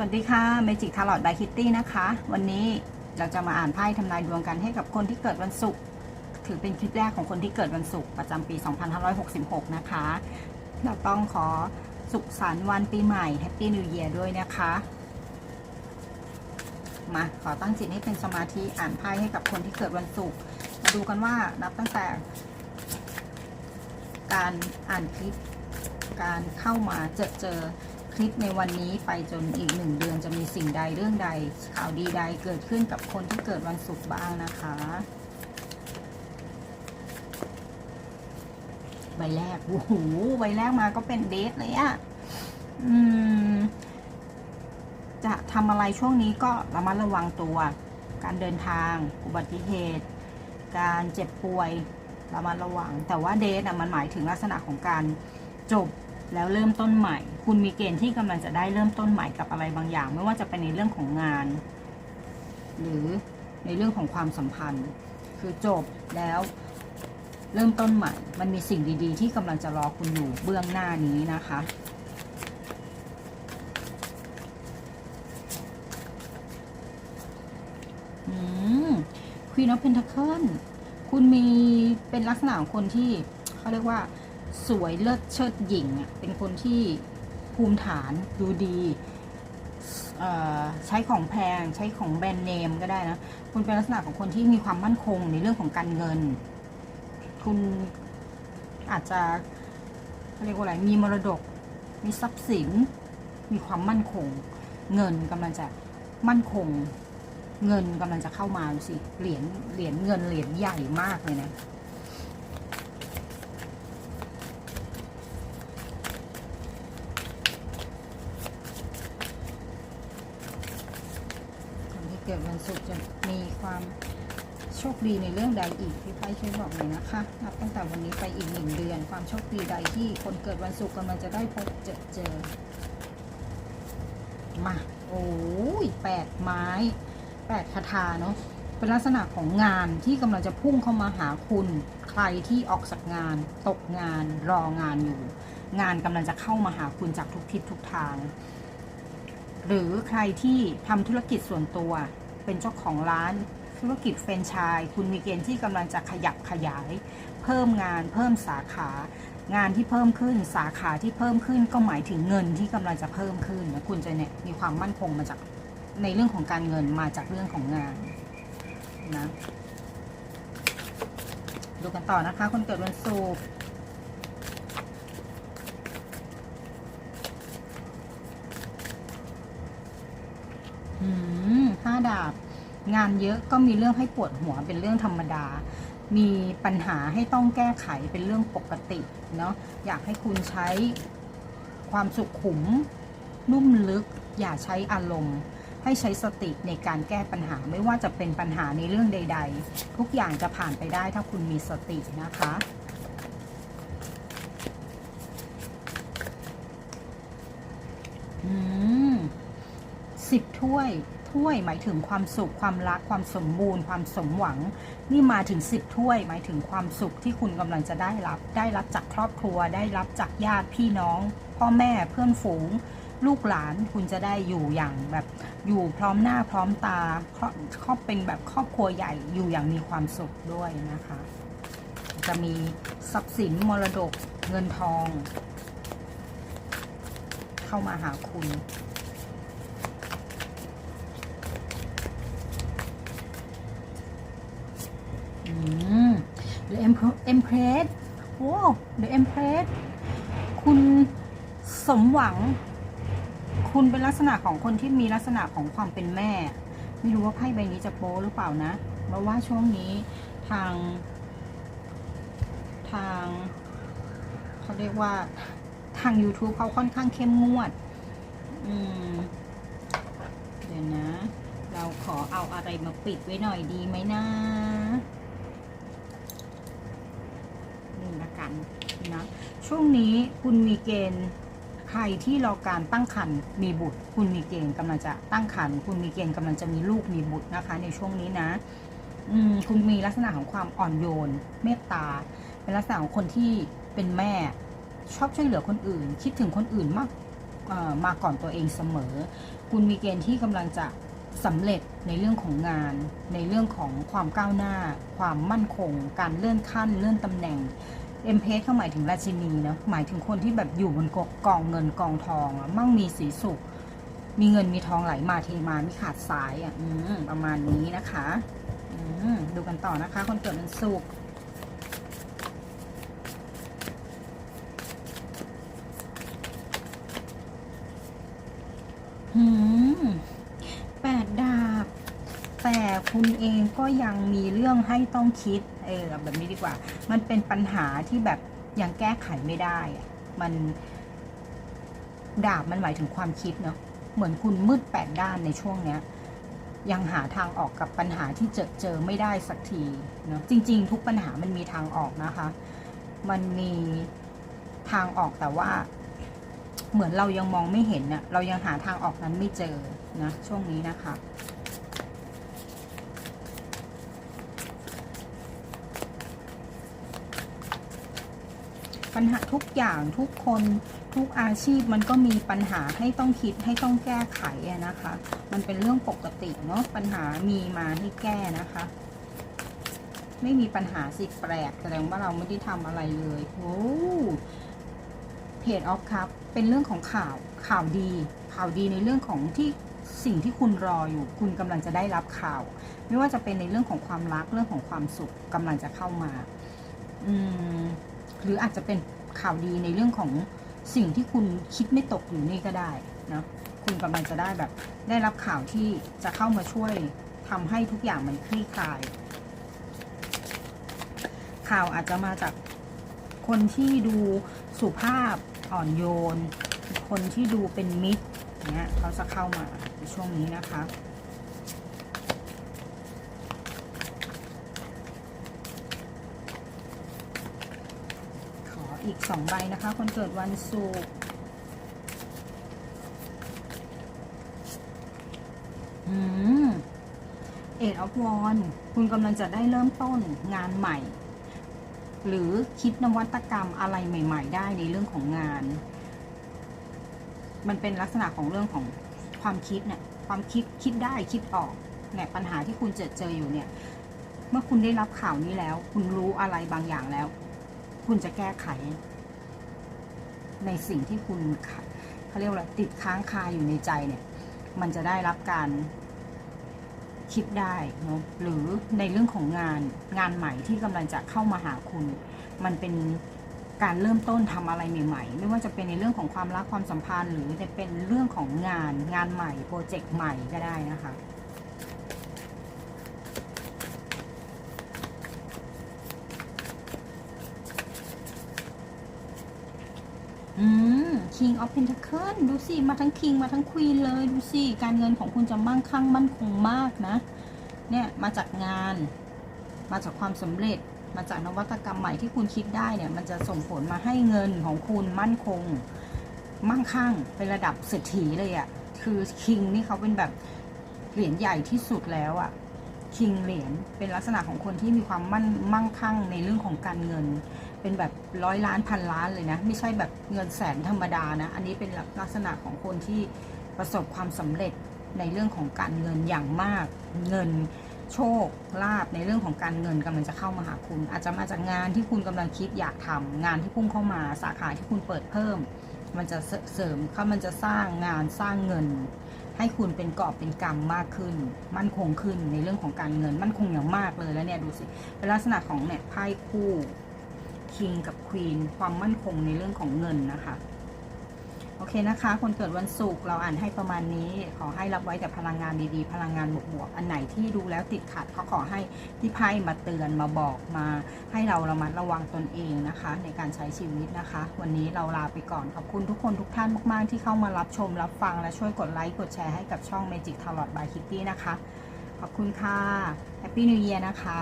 สวัสดีค่ะเมจิกทาร์ลอตบายคิตตี้นะคะ วันนี้เราจะมาอ่านไพ่ทำนายดวงกันให้กับคนที่เกิดวันศุกร์ถือเป็นคลิปแรกของคนที่เกิดวันศุกร์ประจำปี 2566 นะคะ เราต้องขอสุขสันต์วันปีใหม่แฮปปี้นิว e ย r ด้วยนะคะ มาขอตั้งจิตให้เป็นสมาธิอ่านไพ่ให้กับคนที่เกิดวันศุกร์มาดูกันว่านับตั้งแต่ การอ่านคลิปการเข้ามาเจอเจอ ลิปในวันนี้ไปจนอีกหนึ่งเดือนจะมีสิ่งใดเรื่องใด ข่าวดีใดเกิดขึ้นกับคนที่เกิดวันศุกร์บ้างนะคะ ใบแรกโอ้โหใบแรกมาก็เป็นเดทเลยอะอืม จะทำอะไรช่วงนี้ก็ระมัดระวังตัว การเดินทาง อุบัติเหตุ การเจ็บป่วยระมัดระวัง แต่ว่าเดทอะมันหมายถึงลักษณะของการจบ แล้วเริ่มต้นใหม่ คุณมีเกณฑ์ที่กำลังจะได้เริ่มต้นใหม่กับอะไรบางอย่าง ไม่ว่าจะเป็นในเรื่องของงาน หรือในเรื่องของความสัมพันธ์ คือจบแล้วเริ่มต้นใหม่ มันมีสิ่งดี ๆ ที่กำลังจะรอคุณอยู่เบื้องหน้านี้นะคะ อืม Queen of Pentacle คุณมีเป็นลักษณะของคนที่เขาเรียกว่า สวยเลิศเชิดหญิงอะเป็นคนที่ภูมิฐานดูดีใช้ของแพงใช้ของแบรนด์เนมก็ได้นะ คุณเป็นลักษณะของคนที่มีความมั่นคงในเรื่องของการเงิน คุณอาจจะเรียกว่าอะไรมีมรดก มีทรัพย์สิน มีความมั่นคง เงินกำลังจะมั่นคง เงินกำลังจะเข้ามาดูสิเหรียญเหรียญเงินเหรียญใหญ่มากเลยนะ คน ที่เกิดวันศุกร์จะมีความโชคดีในเรื่องใดอีกพี่ไพ่ช่วยบอกหน่อยนะคะนับตั้งแต่วันนี้ไปอีกหนึ่งเดือน ความโชคดีใดที่คนเกิดวันศุกร์กำลังจะได้พบเจอเจอมาโอ้ยแปดไม้แปดคาถาเนาะเป็นลักษณะของงานที่กำลังจะพุ่งเข้ามาหาคุณ ใครที่ออกจากงาน ตกงานรองานอยู่ งานกำลังจะเข้ามาหาคุณจากทุกทิศทุกทาง หรือใครที่ทำธุรกิจส่วนตัว เป็นเจ้าของร้านธุรกิจแฟรนไชส์คุณมีเกณฑ์ที่กำลังจะขยับขยาย เพิ่มงานเพิ่มสาขางานที่เพิ่มขึ้นสาขาที่เพิ่มขึ้นก็หมายถึงเงินที่กำลังจะเพิ่มขึ้นนะคุณจะเนี่ยมีความมั่นคงมาจากในเรื่องของการเงินมาจากเรื่องของงานนะดูกันต่อนะคะ คนเกิดวันศุกร์อืม ห้าดาบ งานเยอะก็มีเรื่องให้ปวดหัวเป็นเรื่องธรรมดา มีปัญหาให้ต้องแก้ไขเป็นเรื่องปกติเนาะอยากให้คุณใช้ความสุขุม นุ่มลึก อย่าใช้อารมณ์ ให้ใช้สติในการแก้ปัญหาไม่ว่าจะเป็นปัญหาในเรื่องใด ๆ ทุกอย่างจะผ่านไปได้ถ้าคุณมีสตินะคะอืมสิบถ้วย ถ้วย หมายถึงความสุขความรักความสมบูรณ์ ความสมหวัง นี่มาถึงสิบถ้วย หมายถึงความสุขที่คุณกำลังจะได้รับ ได้รับจากครอบครัว ได้รับจากญาติพี่น้อง พ่อแม่เพื่อนฝูง ลูกหลานคุณจะได้อยู่อย่างแบบอยู่พร้อมหน้าพร้อมตาครอบครอบเป็นแบบครอบครัวใหญ่อยู่อย่างมีความสุขด้วยนะคะ จะมีทรัพย์สินมรดกเงินทอง เข้ามาหาคุณ อืม The Emperor- Empress โอ้ The Empress คุณสมหวัง คุณเป็นลักษณะของคนที่มีลักษณะของความเป็นแม่ ไม่รู้ว่าไพ่ใบนี้จะโป้หรือเปล่านะเพราะว่าช่วงนี้ทาง ทางเขาเรียกว่าทาง YouTube เขาค่อนข้างเข้มงวด อืม เดี๋ยวนะ เราขอเอาอะไรมาปิดไว้หน่อยดีไหมนะันนะช่วงนี้คุณมีเกณฑ์ใครที่รอการตั้งครรภ์มีบุตร คุณมีเกณฑ์กำลังจะตั้งครรภ์คุณมีเกณฑ์กำลังจะมีลูกมีบุตรนะคะ ในช่วงนี้นะอืมคุณมีลักษณะของความอ่อนโยน เมตตา เป็นลักษณะของคนที่เป็นแม่ชอบช่วยเหลือคนอื่น คิดถึงคนอื่นมากมาก่อนตัวเองเสมอ คุณมีเกณฑ์ที่กำลังจะสำเร็จในเรื่องของงาน ในเรื่องของความก้าวหน้า ความมั่นคง การเลื่อนขั้น เลื่อนตำแหน่ง เอ็มเพสเขาหมายถึงราชินีนะหมายถึงคนที่แบบอยู่บนกกองเงินกองทองอะมั่งมีสีสุข มีเงินมีทองไหลมาเทมาไม่ขาดสายอะอืมประมาณนี้นะคะอืมดูกันต่อนะคะ คนเกิดวันศุกร์แปดดาบ แต่คุณเองก็ยังมีเรื่องให้ต้องคิด เออแบบนี้ดีกว่า มันเป็นปัญหาที่แบบยังแก้ไขไม่ได้อะมันดาบมันหมายถึงความคิดเนาะเหมือนคุณมืดแปดด้านในช่วงเนี้ยยังหาทางออกกับปัญหาที่เจอเจอไม่ได้สักทีเนาะจริง ๆ ทุกปัญหามันมีทางออกนะคะ มันมีทางออกแต่ว่า เหมือนเรายังมองไม่เห็นเน่ะเรายังหาทางออกนั้นไม่เจอนะช่วงนี้นะคะ ปัญหาทุกอย่างทุกคนทุกอาชีพมันก็มีปัญหาให้ต้องคิดให้ต้องแก้ไขนะคะ มันเป็นเรื่องปกติเนาะปัญหามีมาให้แก้นะคะ ไม่มีปัญหาสิแปลกแสดงว่าเราไม่ได้ทำอะไรเลยโอ้เพจออฟครับเป็นเรื่องของข่าวข่าวดี ข่าวดีในเรื่องของที่สิ่งที่คุณรออยู่ คุณกำลังจะได้รับข่าว ไม่ว่าจะเป็นในเรื่องของความรักเรื่องของความสุขกำลังจะเข้ามา อืม หรืออาจจะเป็นข่าวดีในเรื่องของสิ่งที่คุณคิดไม่ตกอยู่นี่ก็ได้นะคุณกำลังจะได้แบบได้รับข่าวที่จะเข้ามาช่วยทำให้ทุกอย่างมันคลี่คลาย ข่าวอาจจะมาจากคนที่ดูสุภาพอ่อนโยน คนที่ดูเป็นมิตรเนี้ยเขาจะเข้ามาในช่วงนี้นะคะ ข อีกสองใบนะคะ คนเกิดวันศุกร์เอ็ดออฟวอนคุณกำลังจะได้เริ่มต้นงานใหม่ หรือคิดนวัตกรรมอะไรใหม่ ๆ ได้ในเรื่องของงาน มันเป็นลักษณะของเรื่องของความคิดเนี่ยความคิดคิดได้คิดออกเนี่ยปัญหาที่คุณเจอเจออยู่เนี่ย เมื่อคุณได้รับข่าวนี้แล้ว คุณรู้อะไรบางอย่างแล้ว คุณจะแก้ไข ในสิ่งที่คุณเขาเรียกว่าติดค้างคาอยู่ในใจเนี่ย มันจะได้รับการคิดได้เนอะหรือในเรื่องของงานงานใหม่ที่กำลังจะเข้ามาหาคุณ มันเป็นการเริ่มต้นทำอะไรใหม่ ๆ ไม่ว่าจะเป็นในเรื่องของความรักความสัมพันธ์ หรือจะเป็นเรื่องของงานงานใหม่โปรเจกต์ใหม่ก็ได้นะคะ อืม King of Pentacle ดูสิ มาทั้ง King มาทั้ง Queen เลยดูสิ การเงินของคุณจะมั่งคั่งมั่นคงมากนะ เนี่ย มาจากงาน มาจากความสำเร็จ มาจากนวัตกรรมใหม่ที่คุณคิดได้เนี่ย มันจะส่งผลมาให้เงินของคุณมั่นคง มั่งคั่งเป็นระดับเศรษฐีเลยอะ่ะ คือ King นี่เขาเป็นแบบเหรียญใหญ่ที่สุดแล้วอะ่ะคิงเหรียญเป็นลักษณะของคนที่มีความมั่นมั่งคั่งในเรื่องของการเงิน เป็นแบบร้อยล้านพันล้านเลยนะ ไม่ใช่แบบเงินแสนธรรมดานะ อันนี้เป็นลักษณะของคนที่ประสบความสำเร็จในเรื่องของการเงินอย่างมาก เงินโชคลาภในเรื่องของการเงินกำลังจะเข้ามาหาคุณ อาจจะมาจากงานที่คุณกำลังคิดอยากทำงานที่พุ่งเข้ามาสาขาที่คุณเปิดเพิ่ม มันจะเสริมเขามันจะสร้างงานสร้างเงิน ให้คุณเป็นกอบเป็นกำมากขึ้น มั่นคงขึ้นในเรื่องของการเงิน มั่นคงอย่างมากเลยแล้วเนี่ยดูสิเป็นลักษณะของเนี่ยไพ่คู่ คิงกับควีนความมั่นคงในเรื่องของเงินนะคะ โอเคนะคะ คนเกิดวันศุกร์เราอ่านให้ประมาณนี้ ขอให้รับไว้แต่พลังงานดีๆ พลังงานบวกๆอันไหนที่ดูแล้วติดขัดเขาขอให้ที่ไพ่มาเตือนมาบอกมา ให้เราระมัดระวังตนเองนะคะ ในการใช้ชีวิตนะคะ วันนี้เราลาไปก่อนขอบคุณทุกคนทุกท่านมาก ๆ ที่เข้ามารับชมรับฟังและช่วยกดไลค์กดแชร์ให้กับช่อง Magic Tarot by Kitty นะคะขอบคุณค่ะ Happy New Year นะคะ